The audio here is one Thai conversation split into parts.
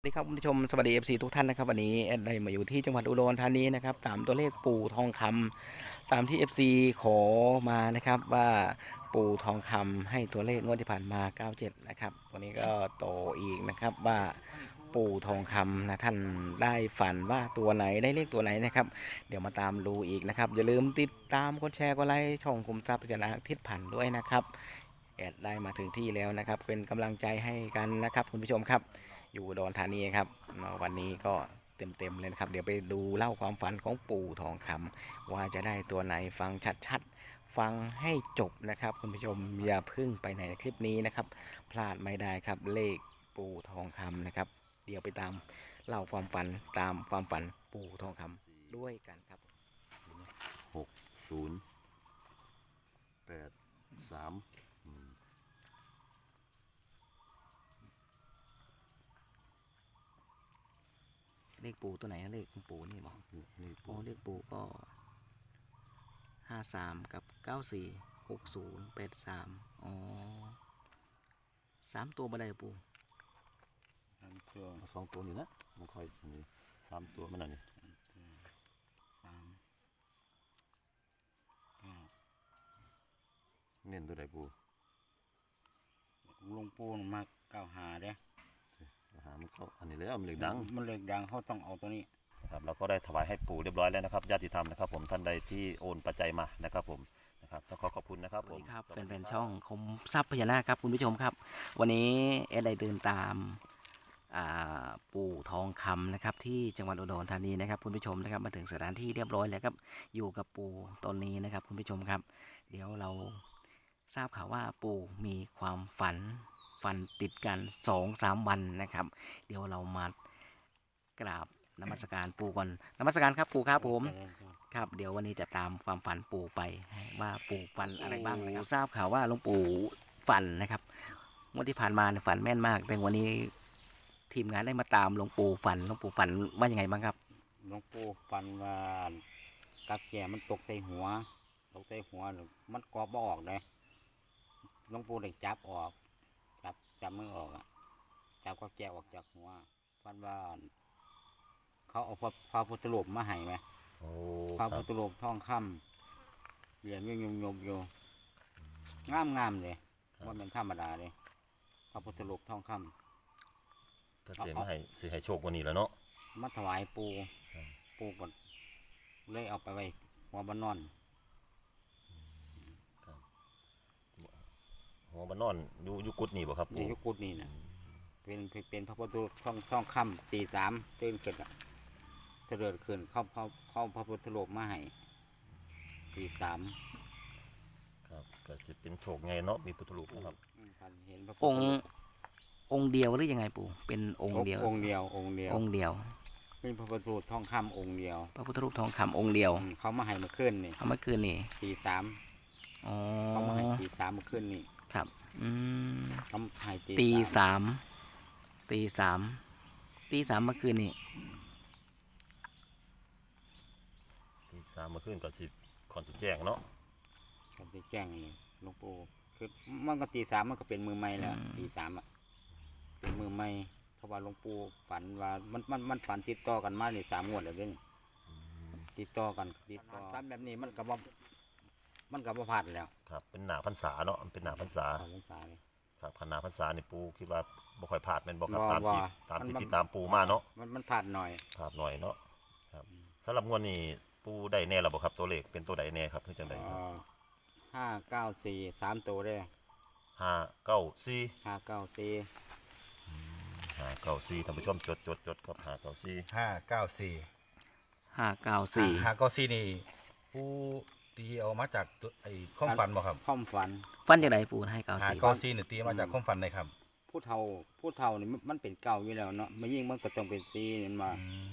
สวัสดีครับคุณผู้ชมสวัสดีเอฟซีทุกท่านนะครับวันนี้แอดได้มาอยู่ที่จังหวัดอุดรธานีนะครับตามตัวเลขปู่ทองคำตามที่เอฟซีขอมานะครับว่าปู่ทองคำให้ตัวเลขงวดที่ผ่านมา 97 นะครับวันนี้ก็โตอีกนะครับว่าปู่ทองคำนะท่านได้ฝันว่าตัวไหนได้เลขตัวไหนนะครับ เดี๋ยวมาตามดูอีกนะครับ อย่าลืมติดตามกดแชร์กดไลค์ช่องคุมทรัพย์พิจารณาทิศผ่านด้วยนะครับแอดได้มาถึงที่แล้วนะครับ เป็นกำลังใจให้กันนะครับคุณผู้ชมครับ อยู่ดอุดรธานีครับวันนี้ก็เต็มๆเลยนะครับเดี๋ยวไปดูเล่าความฝันของปู่ทองคำว่าจะได้ตัวไหนฟังชัดๆ ฟังให้จบนะครับ คุณผู้ชมอย่าพึ่งไปไหนในคลิปนี้นะครับ พลาดไม่ได้ครับเลขปู่ทองคำนะครับ เดี๋ยวไปตามเล่าความฝันตามความฝันปู่ทองคำด้วยกันครับหกศูนย์แปดสาม ขปู่ตัวไหนนะเลขของปู่นี่บอกนี่นี่โอ้เลขปู่ก็ห้าสามกับเก้าสี่หกศูนย์แปดสามอ๋อสามตัวบันไดปู่สามตัวสองตัวนี่นะมันค่อยนี่สามตัวมันน่ะนี่สามเก้าเน้นตัวใดปูหลวงปู่น่ะมาเก้าหาเด้อา หารมันเข้าอันนี้แล้วมันเล็กดังมันเล็กดังเขาต้องเอาตัวนี้นะครับเราก็ได้ถวายให้ปู่เรียบร้อยแล้วนะครับญาติธรรมนะครับ ผมท่านใดที่โอนปัจจัยมานะครับ ผมนะครับต้องขอขอบคุณนะครับสผวัสมดีครับแฟนๆช่องคมทรัพย์พญานาคครับคุณผู้ชมครับ วันนี้เอดได้เดินตามอ่าปู่ทองคำนะครับ ที่จังหวัดอุดรธานีนะครับ คุณผู้ชมนะครับมาถึงสถานที่เรียบร้อยแล้วครับ อยู่กับปู่ตนนี้นะครับ คุณผู้ชมครับ เดี๋ยวเราทราบข่าวว่าปู่มีความฝัน ฝันติดกันสองสามวันนะครับ เดี๋ยวเรามากราบนมัสการปู่ก่อนนมัสการครับปู่ครับผม ครับ เดี๋ยววันนี้จะตามความฝันปู่ไปว่าปู่ฝันอะไรบ้างนะครับทราบข่าวว่าหลวงปู่ฝันนะครับงวดที่ผ่านมาเนี่ยฝันแม่นมาก แต่วันนี้ทีมงานได้มาตามหลวงปู่ฝันหลวงปู่ฝันว่ายังไงบ้างครับหลวงปู่ฟันว่ากับแก่มันตกใส่หัว ตกใส่หัวแล้วมันกรอบบ่ออกเลยหลวงปู่เลยจับออก จับจับมือออกอะจับกับแก่ออกจากหัวฟันว่าเขาเอาพระพระพุทธรูปมาให้ไหมโอ้พระครัพุบทธรูปทองคำเหรียญยงยงๆอยู่งามงามๆเลยว่าเป็นธรรมดาเลยพระพุทธรูปทองคำก็เสียมาให้สิให้โชคกว่านี้แล้วเนาะมาถวายปูครับปูก็เลยเอาไปไว้หัวบานนอน หัว มันนอนอยู่อยู่กุดนี่บ่ครับนี่ปู่ ยุกุดนี่นะเป็นเป็นเป็นพระพุทธรูปทองทองคำตีสามตื่นขึ้นอะเถลิดขึ้นเข้าเข้าเข้าพระพุทธรูปมาให้ตีสามครับก็สิเป็นโชคไงเนาะมีพุทธรูปนะครับ อืมท่านเห็นพระพุทอธงค์รูปองค์เดียวหรือยังไงปู่ เป็นองค์เดียว องค์เดียวองค์เดียวองค์เดียว เป็นพระพุทธรูปทองคำองค์เดียวพระพุทธรูปทองคำองค์เดียวอืมเขามาให้เมาขึ้นนี่เอาเมื่อคืนนี่ตีสามอ๋อเขามาให้ตีสามเมาขึ้นนี่ ครับ อืมเขาให้ตีตีสามสาม ตีสาม ตีสามเมื่อคืนนี่ที่สามเมาขึ้นก็สิคอนสิแจ้งเนาะเขาไปแจ้งนี่หลวงปู่คือมันก็ตีสามมันก็เป็นมือใหม่แล้วตีสามอะเป็นมือใหม่เพราะว่าหลวงปู่ฝันว่ามันมันมันฝันติดต่อกันมานี่สามงวดแล้วเด้นี่ติดต่อกันติดต่อฝันแบบนี้มันก็บ่ มันก็บ่พลาดแล้วครับเป็นหนาพรรษาเนาะมันเป็นหนาพรรษาขอพรรษาเลยครับขนาพรรษานี่ปูคิดว่าบ่ค่อยพลาดแม่นบ่ครับบ่ตามที่บ่ตามที่มัน ติดตามปูมาเนาะมันมันพลาดหน่อย พลาดหน่อยเนาะครับสำหรับงวดนี้ปูได้แน่แล้วบ่ครับตัวเลขเป็นตัวใดแน่ครับคือจังไดครับห้าเก้าสี่สามตัวได้ห้าเก้าสี่ห้าเก้าสี่ห้าเก้าสี่ท่านผู้ชมจดจดจดครับห้าเก้าสี่ห้าเก้าสี่ห้าเก้าสี่ห้าเก้าสี่นี่ผู้ ตีเอามาจากตัวไอ้ข้อมฟันบ่ครับความฝัน ฟันจากไหนปู่ให้เก้าห้าสี่เก้าสี่นี่ตีมาจากข้อมฟันเลยครับผู้เฒ่าผู้เฒ่านี่มันมันเป็นเก่าอยู่แล้วเนาะมันยิ่งมันก็ต้องเป็นสีนี่มาอืม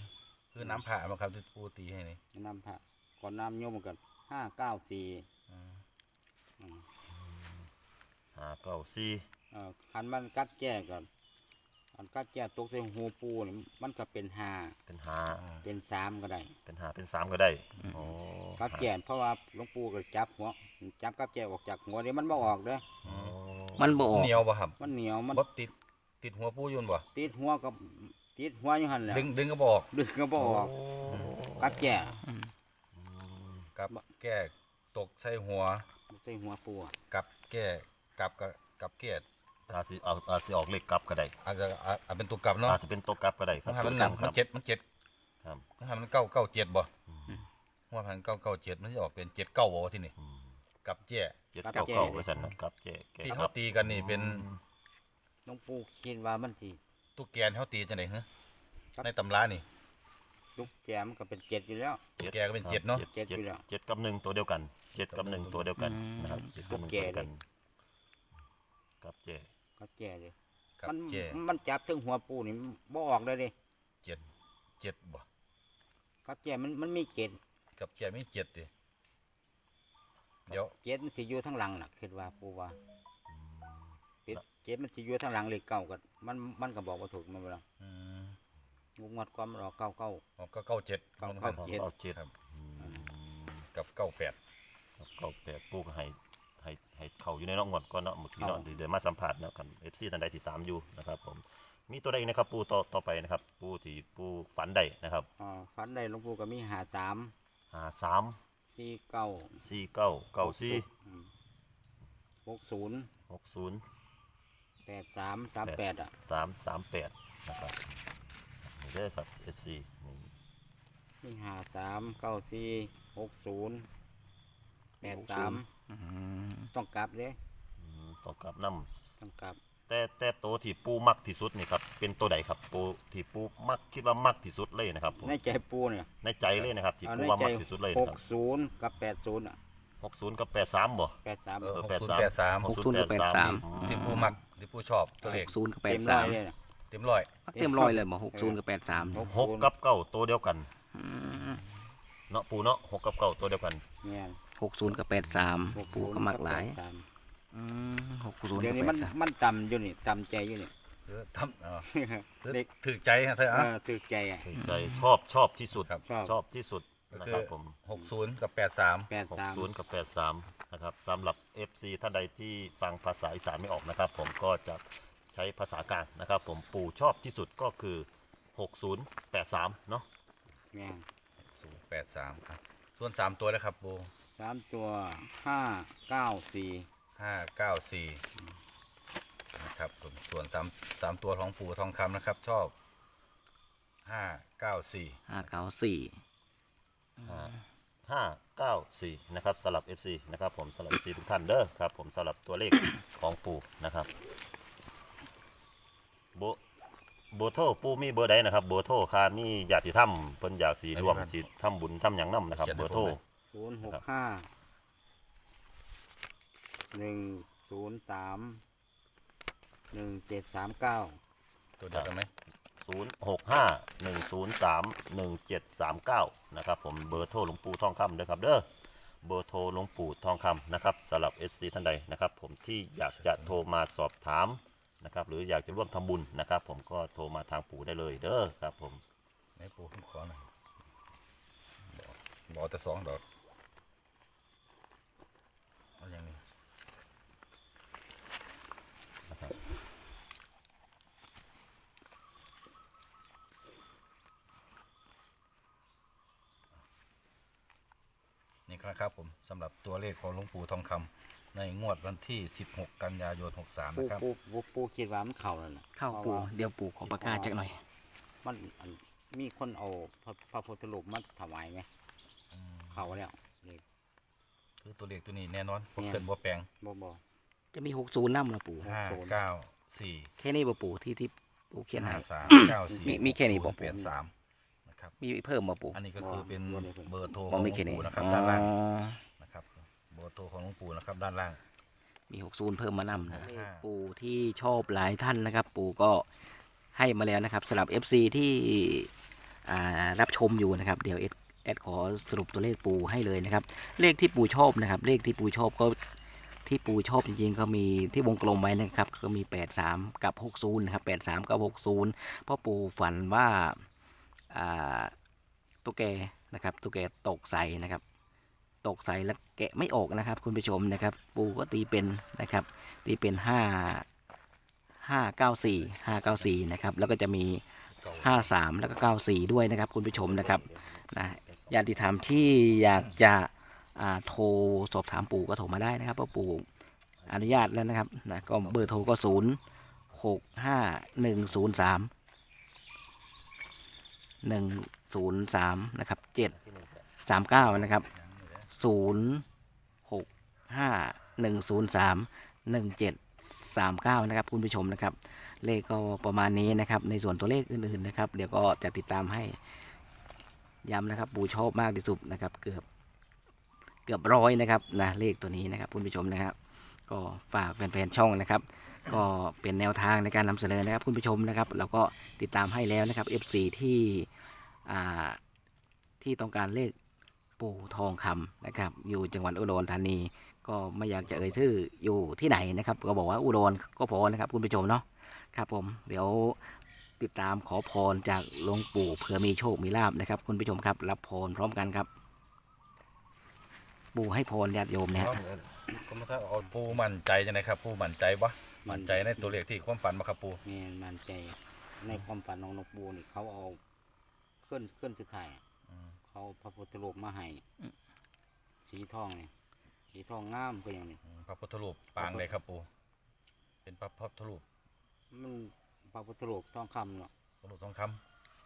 คือน้ำผ่าบ่ครับที่ผู้ตีให้นี่น้ำพระก่อนน้ำโยมกันห้าเก้าสี่อืมห้าเก้าสี่เอ่อคันมันกัดแก้ก่อน อันกัดแก้ตกใส่หูปูนี่มันก็เป็นห้าเป็นห้าเป็นสามก็ได้เป็นห้าเป็นสามก็ได้อ๋อกัดแก้เพราะว่าหลวงปู่ก็จับหัวจับกัดแก้ออกจากหัวเดี๋ยวมันบ่ออกเด้ออ๋อมันโบออกเหนียวบ่ครับมันเหนียวมันบ่ติดติดหัวผู้ยุนบ่ติดหัวกับติดหัวอยู่หั่นแหละดึงดึงก็บอกดึงก็บ่ออกกับแก่กับแก้ตกใส่หัวใส่หัวปูอะกับแก้กับกับกับเกียด อาจสิเอาอาจสิออกเลขกลับก็ได้อาจจะอาจอาจเป็นตัวกลับเนาะอาจจะเป็นตัวกลับก็ได้ครัมับนหันมันตัวหนักกลับมันเจ็ดมันเจ็ดครับ มันหันมันเก้าเก้าเจ็ดบ่หัวพันเก้าเก้าเจ็ดมันจะออกเป็นเจ็ดเก้าบ่ที่นี่อืมกับเจ้เจ็ดเก้าเก้าไปสั่นนะครับเจ๊แกที่คเขารับตีกันนี่เป็นหลวงปู่คิดว่ามันสิตุ๊กแกนเขาตีจังได๋ฮะครับในตำรานี่ ลูกแก่มันก็เป็นเจ็ดอยู่แล้วตุ๊กแกก็เป็นเจ็ดเนาะเจ็ดอยู่แล้วเจ็ดกับหนึ่งตัวเดียวกันเจ็ดกับหนึ่งตัวเดียวกันนะครับเจ็ดกับหนึ่งตัวเดียวกันกับเจ๊ กับแก่เลยกับมันเจ้มันจับถึงหัวปูนี่บ่ออกเลยดิเจ็ดเจ็ดบ่กับแก่มันมันมีเจ็ดกับเจ้มีเจ็ดดิเดี๋ยวเจ็ดมันสิอยู่ทั้งหลังน่ะคิดว่าปูว่าเป็ดเจ็ดมันสิอยู่ทั้งหลังเลขเก้ากันมันมันก็บอกว่าถูกมันเวลาอืมงูงวดความมันออกเก้าเก้า อ๋อก็เก้าเจ็ดเก้ามันเก้าเอาเอาเจ็ดครับอืมกับเก้าแปด เก้าแปดปูก็ให้ ให้ให้เขาอยู่ในน้องหมดก่อนเนาะเมื่อกี้เนาะเดี๋ยวมาสัมผัสเนาะกันเอฟซีท่านใดที่ตามอยู่นะครับผมมีตัวใดอีกนะครับปูต่อต่อไปนะครับ ปูที่ปูฝันใดนะครับอ่าฟันได้หลวงปู่ก็มีหาสามหาสามสี่เก้าสี่เก้าเก้าสี่อืมหกศูนย์หกศูนย์แปดสามสามแปดอะสามสามแปดนะครับนี่เด้อครับเอฟซีนี่มีหาสามเก้าสี่หกศูนย์ แปดสามอืมต้องกลับเลยอืมต่อกับน้ต้องกลับำแต่แต่ตัวที่ปูมักที่สุดนี่ครับ เป็นตัวใดครับปูที่ปูมักคิดว่ามักที่สุดเลยนะครับผมในใจปูเนี่ยในใจเลยนะครับ ที่เอาปูในว่าใจมักที่สุดเลยหนะกครับศูนย์กับแปดศูนย์อะหกศูนย์กับแปดสามบ่แปดสามเออเออหกแปดศูนสามย์แปดสามหกศูนย์กับแปดสามที่ผู้มักที่ผู้ชอบตัวเลขศูนย์กับแปเต็ดมสาร้อมยเลยน่ะเต็มร้อยเต็มร้อยเลยบอกหกศูนย์กับแปดสามหกหกศูนย์กับเก้าตัวเดียวกันเนาะปูเนาะหกกับเก้าตัวเดียวกันเนี่ย หกศูนย์กับแปดสามหกปูศูนย์ก็มักหลายบแปดสมอืมหกศูนย์เดี๋ยกัวบนี้แปมันดสามมันต่ำอยู่นี่ต่ำใจอยู่นี่เออทำเออเด็กถือใจฮะเธอเออะอถือใจอะถูกใจชอบชอบที่สุดครับชอบชอบที่สุดก็นะคืคอรับผมหกศูนย์กับแปดสามแปดหกสามศูนย์กับแปดสามนะครับสำหรับ FC ท่านใดที่ฟังภาษาอีสานไม่ออกนะครับ ผมก็จะใช้ภาษากลางนะครับ ผมปู่ชอบที่สุดก็คือ6083เนาะเนี่ยศูนย์แปดสามครับส่วนสามตัวนะครับปู สามตัวห้าเก้าสี่ห้าเก้าสี่นะครับผมส่วนสามสามตัวของปู่ทองคำนะครับ ชอบห้าเก้าสี่ห้าเก้าสี่594นะครับสำหรับ FC นะครับผมสำหรับ FC ทุกท่านเด้อครับ ผมสำหรับตัวเลขของปู่นะครับโบโบโทรปู่มีเบอร์ใดนะครับเบอร์โทรค่ามีญาติธรรมเพิ่นอยากสิรวมสิทำบุญทำหยังนํนะครับเบอร์โทร ศูนย์หกห้าหนึ่งศูนย์สามหนึ่งเจ็ดสามเก้าตัวเดียวกันไหม0651031739นะครับผมเบอร์โทรหลวงปู่ทองคำเด้อครับเด้อเบอร์โทรหลวงปู่ทองคำนะครับสำหรับ FC ท่านใดนะครับ ผมที่อยากจะโทรมาสอบถามนะครับ หรืออยากจะร่วมทำบุญนะครับ ผมก็โทรมาทางปู่ได้เลยเด้อครับผมไหนปู่ผมขอหน่อยบอกบอกแต่สองดอกเอาอย่างนี้ นี่ครับผมสำหรับตัวเลขของหลวงปู่ทองคำในงวดวันที่ 16 กันยายน 63 ปูนะครับ ปูปูปูคิดว่ามันเข่าแล้วนะเข้าพระปูว่เดี๋ยวปูขอประกาศจักหน่อย มันอันมีคนเอาพระพระพุทธรูปมาถวายไหมเข่าแล้วนี่ คือตัวเลขตัวนี้แน่นอนบ่เนี่ยเคลื่อนบ่แปลง บ่บ่ จะมีหกศูนย์นำนะปูห้าเก้าสี่แค่นี้บ่ปูที่ที่ปูเขียนให้ห้าสามเก้าสี่มีมีแค่นี้บ่แปดสาม นะครับ มีเพิ่มบ่ปูอันนี้ก็คือเป็นเบอร์โทรขมอองงหลไม่วงแค่นี้ปู่นะครับอ๋อด้านล่างนะครับ เบอร์โทรของหลวงปู่นะครับ ด้านล่าง มีหกศูนย์เพิ่มมานำนะห้าปูที่ชอบหลายท่านนะครับ ปูก็ให้มาแล้วนะครับสำหรับ FC ที่อ่ารับชมอยู่นะครับ เดี๋ยวเอ็ดแอดขอสรุปตัวเลขปูให้เลยนะครับ เลขที่ปูชอบนะครับ เลขที่ปูชอบก็ที่ปูชอบจริงๆ ก็มีที่วงกลมไว้นะครับ ก็มี 83 กับ 60 นะครับ 83 กับ 60 เพราะปูฝันว่าอ่า ตุ๊กแกนะครับตุ๊กแกตกใส่นะครับ ตกใส่แล้วแกะไม่ออกนะครับ คุณผู้ชมนะครับ ปูก็ตีเป็นนะครับ ตีเป็นห้าห้าเก้าสี่ห้าเก้าสี่นะครับ แล้วก็จะมีห้าสามแล้วก็เก้าสี่ด้วยนะครับ คุณผู้ชมนะครับนะญาติธรรมที่อยากจะโทรสอบถามปู่ก็โทรมาได้นะครับเพราะปู่อนุญาตแล้วนะครับนะก็เบอร์โทรก็ศูนย์หกห้าหนึ่งศูนย์สาม หนึ่งศูนย์สามนะครับเจ็ดสามเก้านะครับศูนย์หกห้าหนึ่งศูนย์สามหนึ่งเจ็ดสามเก้านะครับคุณผู้ชมนะครับ เลขก็ประมาณนี้นะครับ ในส่วนตัวเลขอื่นๆนะครับ เดี๋ยวก็จะติดตามให้ย้ำนะครับปูชอบมากที่สุดนะครับ เกือบเกือบร้อยนะครับนะเลขตัวนี้นะครับคุณผู้ชมนะครับ ก็ฝากแฟนๆช่องนะครับ ก็เป็นแนวทางในการนำเสนอนะครับคุณผู้ชมนะครับเราก็ติดตามให้แล้วนะครับ F4 ที่ ที่ต้องการเลขปู่ทองคำนะครับ อยู่จังหวัดอุดรธานี ก็ไม่อยากจะเอ่ยชื่ออยู่ที่ไหนนะครับ ก็บอกว่าอุดรก็พอนะครับ คุณผู้ชมเนาะครับผมเดี๋ยวติดตามขอพรจากหลวงปู่เผื่อมีโชคมีลาบนะครับ คุณผู้ชมครับ รับพรพร้อมกันครับ ปู่ให้พรญาติโยมเนี่ยก็มาถ้าเอาปูมั่นใจจังไดครับปูมั่นใจปะมั่นใจในตัวเลขที่ความฝันมาครับปู แม่นมั่นใจในความฝันของนกปูนี่เขาเอา ขึ้นขึ้นสุดท้ายอะเขาพระพุทธรูปมาให้สีทองนี่สีทองงามก็อย่างนี้ อืมพระพุทธรูปปางเลยครับปูเป็นพระพุทธรูปมันพระพุทธรูปทองคำเนาะพระรูปทองค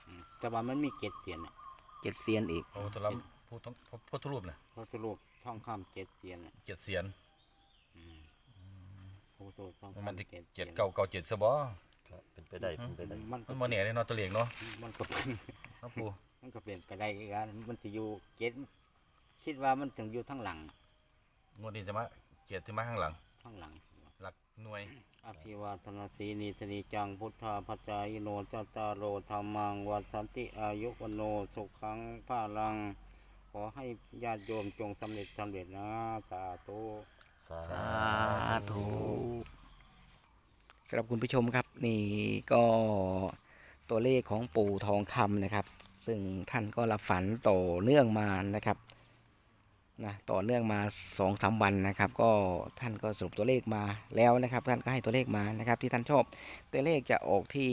อืมแต่ว่ามันมีเกศเสียนอะเจ็ดเซียนอีกำพระพุทธรูปผู้ทองพระพุทธรูปเนี่ยพระพุทธรูปทองคำเกศเสียนอะเจ็ดเสียนอืมพระพุทธรูปทองมันคำที่เกศเจ็ดสียนเก้าเก้าเจ็ดซะบ่ครับเป็นไปได้เป็นไปได้มันก็มันโมเนี่ยในนอนตัวเลขเนาะมันก็เป็น เนาะปูมันก็เป็นไปได้อีกอันมันสิอยู่เกศคิดว่ามันถึงอยู่ทั้งหลังอะงวดนี้จะมาเจ็ดที่มาข้างหลัง ทั้งหลัง หลักหน่วย อภิวาทนาสีนิสนิจังพุทธาปัจจายโนจตารโรธรรมังวัฏสันติอายุวโนสุขังภาลัง ขอให้ญาติโยมจงสำเร็จสำเร็จนะ สาธุ สาสาธุสำหรับคุณผู้ชมครับนี่ก็ ตัวเลขของปู่ทองคำนะครับ ซึ่งท่านก็รับฝันต่อเนื่องมานะครับนะต่อเนื่องมาสองสามวันนะครับ ก็ท่านก็สรุปตัวเลขมาแล้วนะครับ ท่านก็ให้ตัวเลขมานะครับ ที่ท่านชอบตัวเลขจะออกที่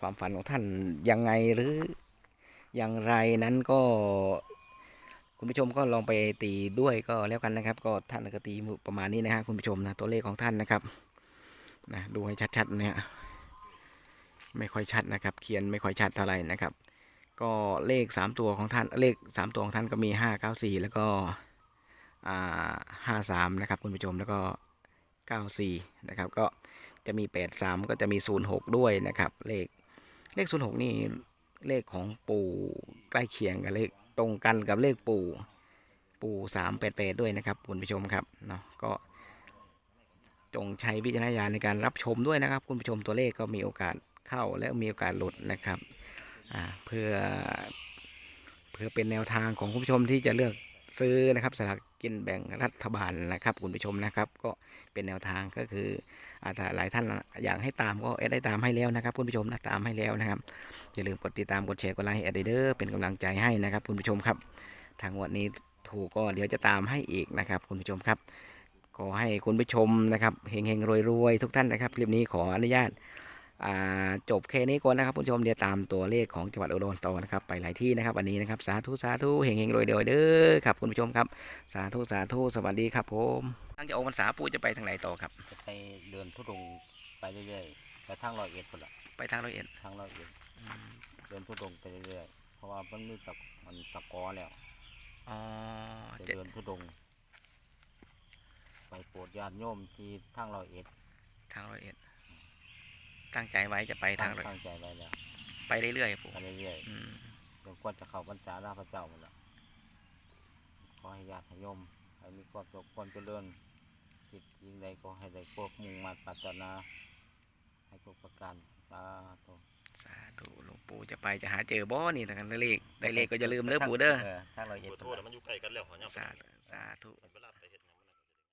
ความฝันของท่านยังไงหรืออย่างไรนั้นก็คุณผู้ชมก็ลองไปตีด้วยก็แล้วกันนะครับ ก็ท่านก็ตีประมาณนี้นะฮะคุณผู้ชมนะตัวเลขของท่านนะครับนะดูให้ชัดๆเนี่ย ไม่ค่อยชัดนะครับ เขียนไม่ค่อยชัดเท่าไหร่นะครับ ก็เลขสามตัวของท่านเลขสามตัวของท่านก็มีห้าเก้าสี่แล้วก็อ่าห้าสามนะครับคุณผู้ชมแล้วก็เก้าสี่นะครับ ก็จะมีแปดสามก็จะมีศูนย์หกด้วยนะครับ เลขเลขศูนย์หกนี่เลขของปู่ใกล้เคียงกับเลขตรงกันกับเลขปู่ปู่สามแปดแปดด้วยนะครับคุณผู้ชมครับเนาะก็จงใช้วิจารณญาณในการรับชมด้วยนะครับ คุณผู้ชมตัวเลขก็มีโอกาส เข้าและมีโอกาสหลุดนะครับเพื่อเพื่อเป็นแนวทางของคุณผู้ชมที่จะเลือกซื้อนะครับสลากกินแบ่งรัฐบาลนะครับคุณผู้ชมนะครับ ก็เป็นแนวทางก็คืออาจจะหลายท่านอยากให้ตามก็แอดได้ตามให้แล้วนะครับคุณผู้ชมนะตามให้แล้วนะครับอย่าลืมกดติดตามกดแชร์กดไลค์ให้แอดเดอร์เป็นกำลังใจให้นะครับคุณผู้ชมครับ ทางวันนี้ถูกก็เดี๋ยวจะตามให้อีกนะครับ คุณผู้ชมครับ ขอให้คุณผู้ชมนะครับเฮงเฮงรวยรวยๆทุกท่านนะครับ คลิปนี้ขออนุญาต จบแค่นี้ก่อนนะครับคุณผู้ชมเดี๋ยวตามตัวเลขของจังหวัดอุดรต่อนะครับไปหลายที่นะครับวันนี้นะครับสาธุสาธุเฮงเฮงรวยรวยๆเด้อครับคุณผู้ชมครับสาธุสาธุสวัสดีครับผมทางจะออกพรรษาปู่จะไปทางไหนต่อครับจะไปเดินทุดงค์ไปเรื่อยๆไปทางร้อยเอ็ดคนละไปทางร้อยเอ็ดทางร้อยเอ็ดเดินทุดงค์ไปเรื่อยๆเพราะว่ามันมีตะมันตะกอแล้วอ๋อจะเจ็ดเดินทุดงค์ไปโปรดญาติโยมที่ทางร้อยเอ็ดทางร้อยเอ็ด ตั้งใจไว้จะไปทางร้อยตั้งใจไว้แล้วไปเรื่อยๆปู่ไปเรื่อยๆอืมจนกว่าจะเข้าพรรษาหน้าพระเจ้าหมดแล้วขอให้ญาติโยมให้มีความสุขความเจริญจิตยิ่งใดก็ให้ได้พวกมุ่งมาปรารถนาให้ทุกประการสาธุสาธุหลวงปู่จะไปจะหาเจอบ่นี่ทางนั้นเลขได้เลขก็อย่าลืมเด้อปู่เด้อทางเราเอ็ดขอโทษนะมันอยู่ใกล้กันแล้วหัวเนี่ยสาธุสาธุมันเวลา